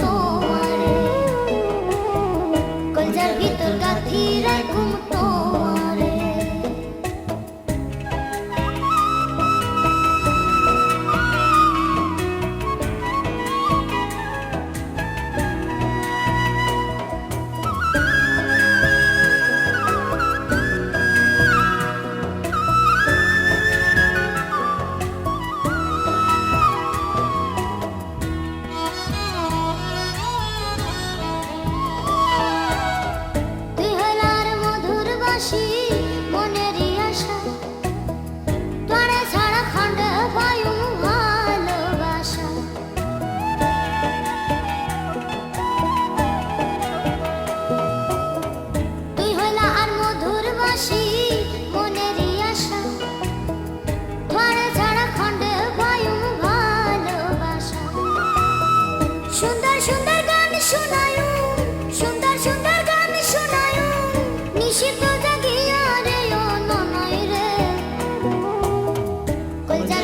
তোমারে। কলজার ভিতর গাথি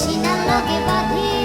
সিনার লাগে বাঁধি।